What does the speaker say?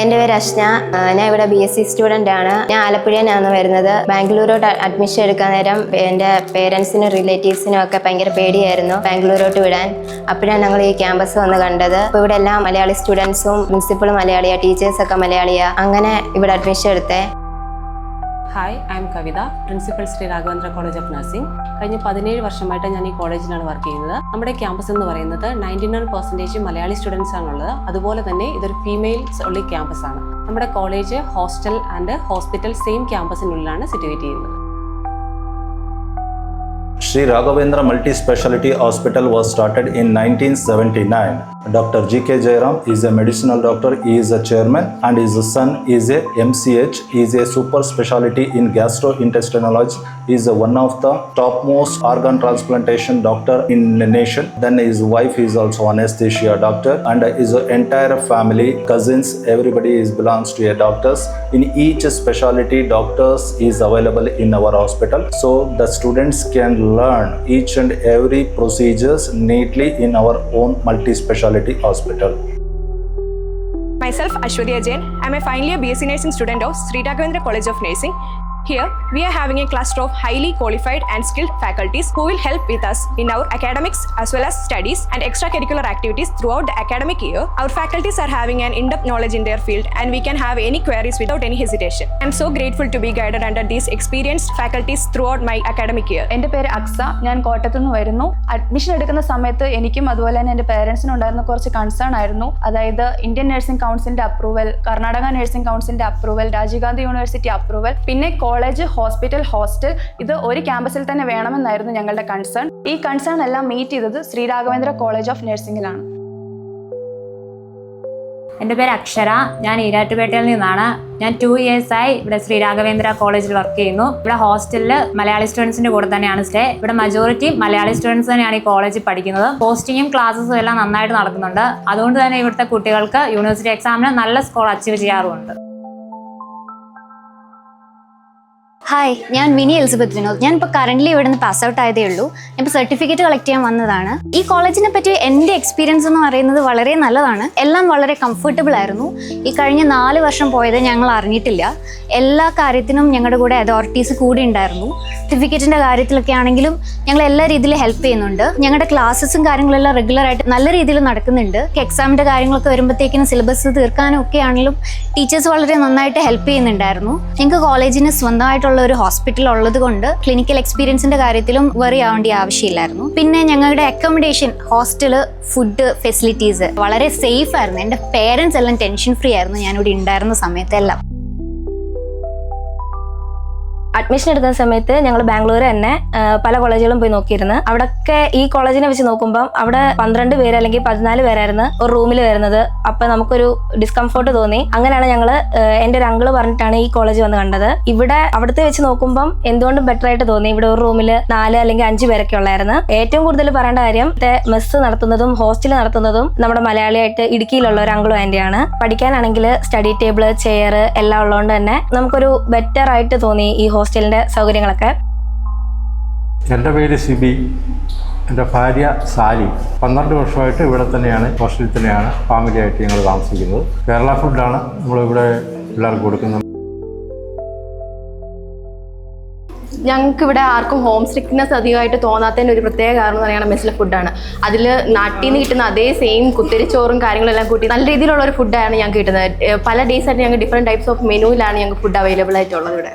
എന്റെ പേര് അശ്ന. ഞാൻ ഇവിടെ ബി എസ് സി സ്റ്റുഡന്റ് ആണ്. ഞാൻ ആലപ്പുഴയിലാണ് വരുന്നത്. ബാംഗ്ലൂരോട്ട് അഡ്മിഷൻ എടുക്കാൻ നേരം എന്റെ പേരൻസിനും റിലേറ്റീവ്സിനും ഒക്കെ ഭയങ്കര പേടിയായിരുന്നു ബാംഗ്ലൂരോട്ട് വിടാൻ. അപ്പോഴാണ് ഞങ്ങൾ ഈ ക്യാമ്പസ് വന്ന് കണ്ടത്. അപ്പോൾ ഇവിടെ എല്ലാം മലയാളി സ്റ്റുഡൻസും പ്രിൻസിപ്പളും മലയാളിയാണ് ടീച്ചേഴ്സൊക്കെ മലയാളിയാണ് അങ്ങനെ ഇവിടെ അഡ്മിഷൻ എടുത്തേ. Hi I'm Kavitha principal Sri Raghavendra college of nursing കഴിഞ്ഞ പതിനേഴ് വർഷമായിട്ട് ഞാൻ ഈ കോളേജിലാണ് വർക്ക് ചെയ്യുന്നത്. നമ്മുടെ ക്യാമ്പസ് എന്ന് പറയുന്നത് ninety nine percentage Malayali students ആണുള്ളത്. അതുപോലെ തന്നെ ഇതൊരു ഫീമെയിൽസ് ഉള്ള ക്യാമ്പസ് ആണ്. നമ്മുടെ college hostel and hospital same ക്യാമ്പസിനുള്ളിലാണ് situate ചെയ്യുന്നത്. Sri Raghavendra Multi Speciality Hospital was started in 1979. Dr. G.K. Jairam is a medicinal doctor, he is a chairman, and his son is a MCH, he is a super specialty in gastrointestinalogy, is one of the topmost organ transplantation doctor in the nation. Then his wife is also anesthesia doctor, and his entire family, cousins, everybody is belongs to a doctors. In each specialty, doctors is available in our hospital, so the students can learn each and every procedures neatly in our own multi-specialty hospital. Myself, Ashwarya Jain. I'm a final year BSc Nursing student of Sri Raghavendra College of Nursing. Here, we are having a cluster of highly qualified and skilled faculties who will help with us in our academics as well as studies and extracurricular activities throughout the academic year. Our faculties are having an in-depth knowledge in their field and we can have any queries without any hesitation. I'm so grateful to be guided under these experienced faculties throughout my academic year. എന്റെ പേര് അക്സ ഞാൻ കോട്ടയത്തു നിന്ന് വരുന്നു admission എടുക്കുന്ന സമയത്ത് എനിക്കും അതുപോലെ തന്നെ എന്റെ പേരൻസിനും ഉണ്ടായിരുന്ന കുറച്ച് കൺസേൺ ആയിരുന്നു അതായത് ഇന്ത്യൻ നഴ്സിംഗ് കൗൺസിലിന്റെ അപ്രൂവൽ കർണാടക നഴ്സിംഗ് കൗൺസിലിന്റെ approval Rajiv Gandhi university approval പിന്നെ ഹോസ്പിറ്റൽ ഹോസ്റ്റൽ ഇത് ഒരു ക്യാമ്പസിൽ തന്നെ വേണമെന്നായിരുന്നു ഞങ്ങളുടെ കൺസേൺ ഈ കൺസേൺ എല്ലാം മീറ്റ് ചെയ്തത് ശ്രീരാഘവേന്ദ്ര കോളേജ് ഓഫ് നഴ്സിംഗിലാണ് എന്റെ പേര് അക്ഷര. ഞാൻ ഈരാറ്റുപേട്ടയിൽ നിന്നാണ്. ഞാൻ ടു ആയി ഇവിടെ ശ്രീരാഘവേന്ദ്ര കോളേജിൽ വർക്ക് ചെയ്യുന്നു. ഇവിടെ ഹോസ്റ്റലിൽ മലയാളി സ്റ്റുഡൻസിന്റെ കൂടെ തന്നെയാണ് സ്റ്റേ ഇവിടെ മജോറിറ്റി മലയാളി സ്റ്റുഡൻസ് തന്നെയാണ് ഈ കോളേജിൽ പഠിക്കുന്നത്. പോസ്റ്റിങ്ങും ക്ലാസ്സും എല്ലാം നന്നായിട്ട് നടക്കുന്നുണ്ട്. അതുകൊണ്ട് തന്നെ ഇവിടുത്തെ കുട്ടികൾക്ക് യൂണിവേഴ്സിറ്റി എക്സാമിന് നല്ല സ്കോർ അച്ചീവ് ചെയ്യാറുമുണ്ട്. ഹായ് ഞാൻ മിനി എലിസബത്ത് വിനോദ്. ഞാൻ ഇപ്പോൾ കറന്റ്ലി ഇവിടെ നിന്ന് പാസ് ഔട്ട് ആയതേ ഉള്ളൂ. ഞാൻ സർട്ടിഫിക്കറ്റ് കളക്ട് ചെയ്യാൻ വന്നതാണ്. ഈ കോളേജിനെ പറ്റി എന്റെ എക്സ്പീരിയൻസ് എന്ന് പറയുന്നത് വളരെ നല്ലതാണ്. എല്ലാം വളരെ കംഫർട്ടബിൾ ആയിരുന്നു. ഈ കഴിഞ്ഞ നാല് വർഷം പോയത് ഞങ്ങൾ അറിഞ്ഞിട്ടില്ല. എല്ലാ കാര്യത്തിനും ഞങ്ങളുടെ കൂടെ അതോറിറ്റീസ് കൂടി ഉണ്ടായിരുന്നു. സർട്ടിഫിക്കറ്റിന്റെ കാര്യത്തിലൊക്കെ ആണെങ്കിലും ഞങ്ങൾ എല്ലാ രീതിയിലും ഹെൽപ്പ് ചെയ്യുന്നുണ്ട്. ഞങ്ങളുടെ ക്ലാസ്സസും കാര്യങ്ങളെല്ലാം റെഗുലർ ആയിട്ട് നല്ല രീതിയിൽ നടക്കുന്നുണ്ട്. എക്സാമിന്റെ കാര്യങ്ങളൊക്കെ വരുമ്പോഴത്തേക്കിനും സിലബസ് തീർക്കാനും ഒക്കെ ആണെങ്കിലും ടീച്ചേഴ്സ് വളരെ നന്നായിട്ട് ഹെൽപ്പ് ചെയ്യുന്നുണ്ടായിരുന്നു. ഞങ്ങൾക്ക് കോളേജിന് സ്വന്തമായിട്ടുള്ള ഒരു ഹോസ്പിറ്റൽ ഉള്ളത് കൊണ്ട് ക്ലിനിക്കൽ എക്സ്പീരിയൻസിന്റെ കാര്യത്തിലും വെറി ആവേണ്ട ആവശ്യമില്ലായിരുന്നു. പിന്നെ ഞങ്ങളുടെ അക്കോമഡേഷൻ ഹോസ്റ്റൽ ഫുഡ് ഫെസിലിറ്റീസ് വളരെ സേഫ് ആയിരുന്നു. എന്റെ പേരൻസ് എല്ലാം ടെൻഷൻ ഫ്രീ ആയിരുന്നു. ഞാനിവിടെ ഉണ്ടായിരുന്ന സമയത്തെല്ലാം. അഡ്മിഷൻ എടുക്കുന്ന സമയത്ത് ഞങ്ങൾ ബാംഗ്ലൂർ തന്നെ പല കോളേജുകളും പോയി നോക്കിയിരുന്നു. അവിടൊക്കെ ഈ കോളേജിനെ വെച്ച് നോക്കുമ്പോൾ അവിടെ പന്ത്രണ്ട് പേര് അല്ലെങ്കിൽ പതിനാല് പേരായിരുന്നു ഒരു റൂമിൽ വരുന്നത്. അപ്പൊ നമുക്കൊരു ഡിസ്കംഫോർട്ട് തോന്നി. അങ്ങനെയാണ് ഞങ്ങൾ എന്റെ ഒരു അങ്കിൾ പറഞ്ഞിട്ടാണ് ഈ കോളേജ് വന്ന് കണ്ടത്. ഇവിടെ അവിടുത്തെ വെച്ച് നോക്കുമ്പോൾ എന്തുകൊണ്ടും ബെറ്റർ ആയിട്ട് തോന്നി. ഇവിടെ ഒരു റൂമിൽ നാല് അല്ലെങ്കിൽ അഞ്ച് പേരൊക്കെ ഉള്ളായിരുന്നു. ഏറ്റവും കൂടുതൽ പറയേണ്ട കാര്യം മെസ്സ് നടത്തുന്നതും ഹോസ്റ്റൽ നടത്തുന്നതും നമ്മുടെ മലയാളിയായിട്ട് ഇടുക്കിയിലുള്ള ഒരു അങ്കിളും ആന്റിയാണ് പഠിക്കാനാണെങ്കിൽ സ്റ്റഡി ടേബിൾ ചെയർ എല്ലാം ഉള്ളതുകൊണ്ട് തന്നെ നമുക്കൊരു ബെറ്റർ ആയിട്ട് തോന്നി ഈ ഹോസ്റ്റലിന്റെ സൗകര്യങ്ങളൊക്കെ? എന്റെ പേര് സിബി. എന്റെ ഭാര്യ സാലി. പന്ത്രണ്ട് വർഷമായിട്ട് ഇവിടെ തന്നെയാണ് ഹോസ്റ്റലിൽ തന്നെയാണ് ഫാമിലി ആയിട്ട് ഞങ്ങൾ താമസിക്കുന്നത്. കേരള ഫുഡാണ് നമ്മളിവിടെ പിള്ളേർക്ക് കൊടുക്കുന്നത്. ഞങ്ങൾക്ക് ഇവിടെ ആർക്കും ഹോം സിക്നെസ് അധികമായിട്ട് തോന്നാത്തതിന്റെ ഒരു പ്രത്യേക കാരണം എന്ന് പറയുന്നത് മെസ്സിലെ ഫുഡാണ്. അതിൽ നാട്ടിൽ നിന്ന് കിട്ടുന്ന അതേ സെയിം കുത്തിരിച്ചോറും കാര്യങ്ങളെല്ലാം കൂട്ടി നല്ല രീതിയിലുള്ള ഒരു ഫുഡാണ് ഞങ്ങൾക്ക് കിട്ടുന്നത്. പല ഡേയ്സ് ആയിട്ട് ഞങ്ങൾക്ക് ഡിഫറെന്റ് ടൈപ്സ് ഓഫ് മെനുവിലാണ് ഞങ്ങൾക്ക് ഫുഡ് അവൈലബിൾ ആയിട്ടുള്ളത് ഇവിടെ.